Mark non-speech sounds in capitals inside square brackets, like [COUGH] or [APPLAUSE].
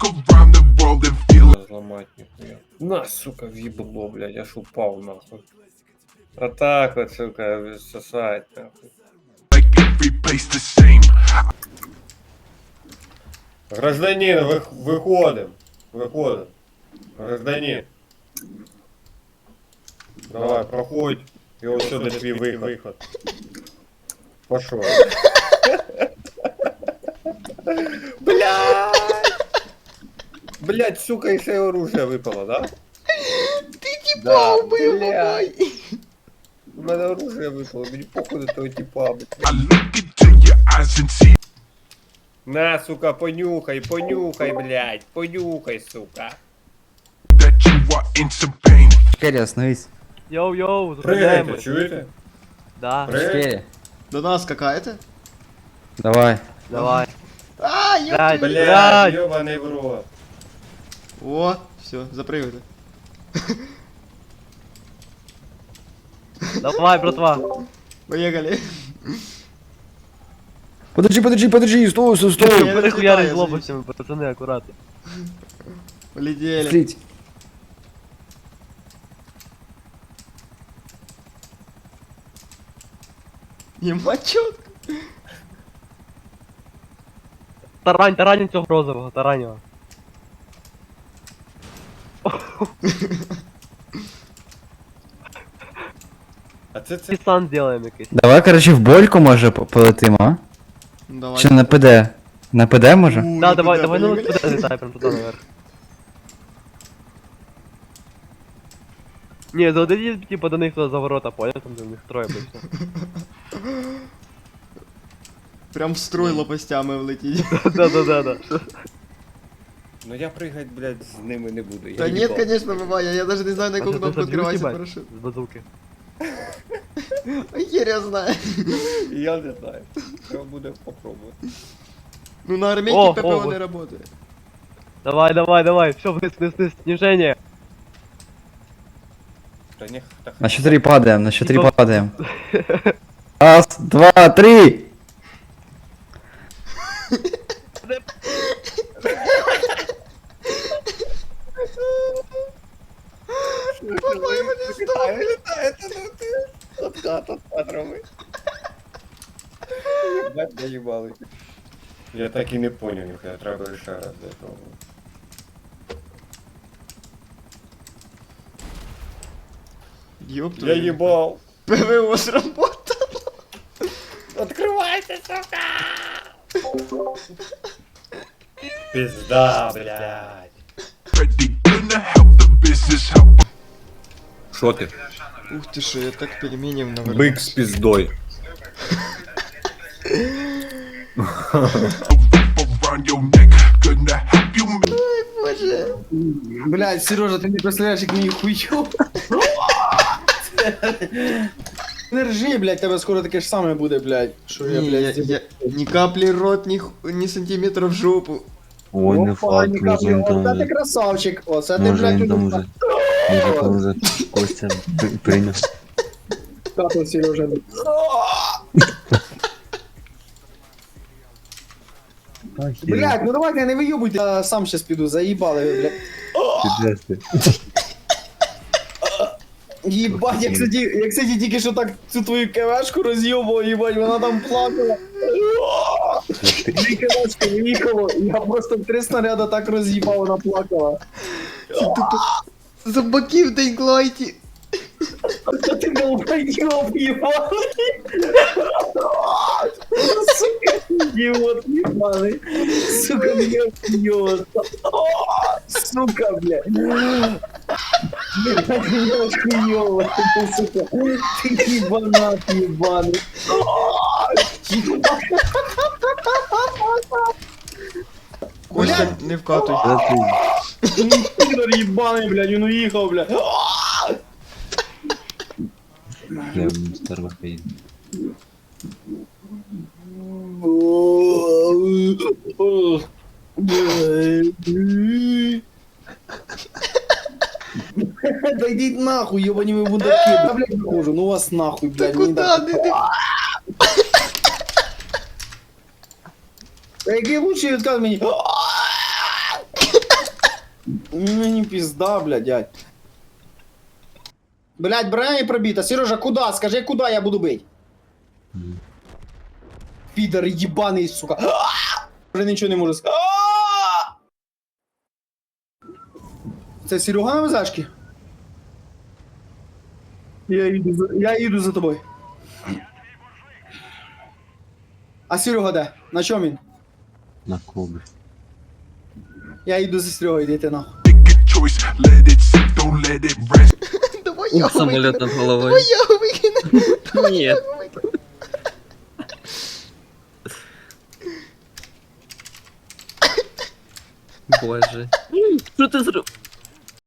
around the world and feel Зламать ніхуя. На, сука, в'їбло, блядь, аж упав нахуй. А так от, сука, сосать нахуй. like every place the same. Гражданин, вы, выходим. Выходим. Гражданин. Давай, проходь. И вот сюда твій выход. Пошел. [LAUGHS] [LAUGHS] Блядь! Блядь, сука, еще и оружие выпало, да? Ты типа да, убил, блядь. У мене оружие выпало, мені походу того типа, блядь. I look into your eyes and see На, сука, понюхай, понюхай, блядь, понюхай, сука. that you are in some pain. Шкері, остановись. Йоу-йоу, Прыгайте, зупиняємось. чуєте? Да, Прыг- Шкері. До нас какая-то? Давай. давай. А, я... Блядь, Блядь, блядь. ёбаный в рот. О, все, запрыгивай. Давай, братва. Поехали. Подожди, подожди, подожди, стой, стой, Я стой. не Перехуярить взлетаю, лопастями, пацани, акуратно. Полетели. Слить. Ема чётко. Тарань, тараню цього розового, тарань А це це. Пісан зробимо якийсь. Давай, короче, в больку може по- полетимо, а? Ну, Давай. Чи на ПД? На ПД може? У, Да, давай, давай, ну поехали? туди літай, прям туди наверх. Ні, заведи, типа, до них туди за ворота, понял? Там де у них троє обично. Прям в строй лопастями влететь. Да-да-да-да. [LAUGHS] Ну я прыгать, блядь, з ними не буду. Я Да нет, їбав. конечно, бывает. Я даже не знаю, на А какую що, ти кнопку заб'ють, открывается їбать? парашют. З базуки. А хер я знаю. Я не знаю. Треба буде попробувати. Ну на армейке О, ППО о, не вот. работает. Давай, давай, давай, все, вниз, вниз, вниз, снижение. Та ні, та На счет три падаем, на счет три Типа- падаем. Раз, два, три. Літає, літає, це не ти. Откат от патрони. Ебать, доїбали. Я так і не понял, ніхуя, треба ще раз для того. Ёб Я твою. їбав. ПВО сработало. Открывайся, сука! Пизда, блядь. Ready, gonna help the business help. Що ти? Ух ты что, я так пельменев наверное. Бик з піздой. around your neck, gonna help you make Боже. Блять, Сережа, ти не представляєш, як мені хуйово. Не ржи, блядь, тебе скоро таке ж саме буде, блядь. Що я, Не, я, блядь, я, ни капли рот, ни, ху- ни сантиметра в жопу. Ой, не Опа, факт, ні може каплі. він там Оце ти вже, красавчик, оце ти, може він блядь, там уже вже, Може Костя при- прийняв. капнув, Сережа. Блядь, ну давайте не вийобуйте, я сам щас піду, заїбали блядь. Їбать, як кстати, як кстати, тільки що так цю твою кевешку роз'єбував, їбать, вона там плакала. Дві кевешки виїхало, я просто в три снаряда так роз'їбав, вона плакала. Боків дай глайте. Та ти долбойоб, ебаный. Сука, идиот ебаный. Сука, меня бьет. Сука, блядь. Блядь, меня хуёво, ты, сука. Ты ебанат ебаный. Костя, не вкатуй. Де ти? Пидор ебаный, блядь, он уехал, блядь. Я в старих поїду. Да идите нахуй, ебани вы мудаки. Да, блядь, хуже, ну вас нахуй, блядь. не куда? Да який лучший відказ мені? Мені пізда, блядь, дядь. Блядь, броня пробита. Сережа, куда? Скажи, куда я буду бить? Мгм. Підар ебаний, сука. Вже нічого не можу сказати. Це Серега на визашки? Я їду за, я їду за тобою. А Серега де? На чому він? На кобрі. Я sit, don't let it rest. Давай я Самолет над головой. Давай я викину. Нет. Боже. Що ти зробив?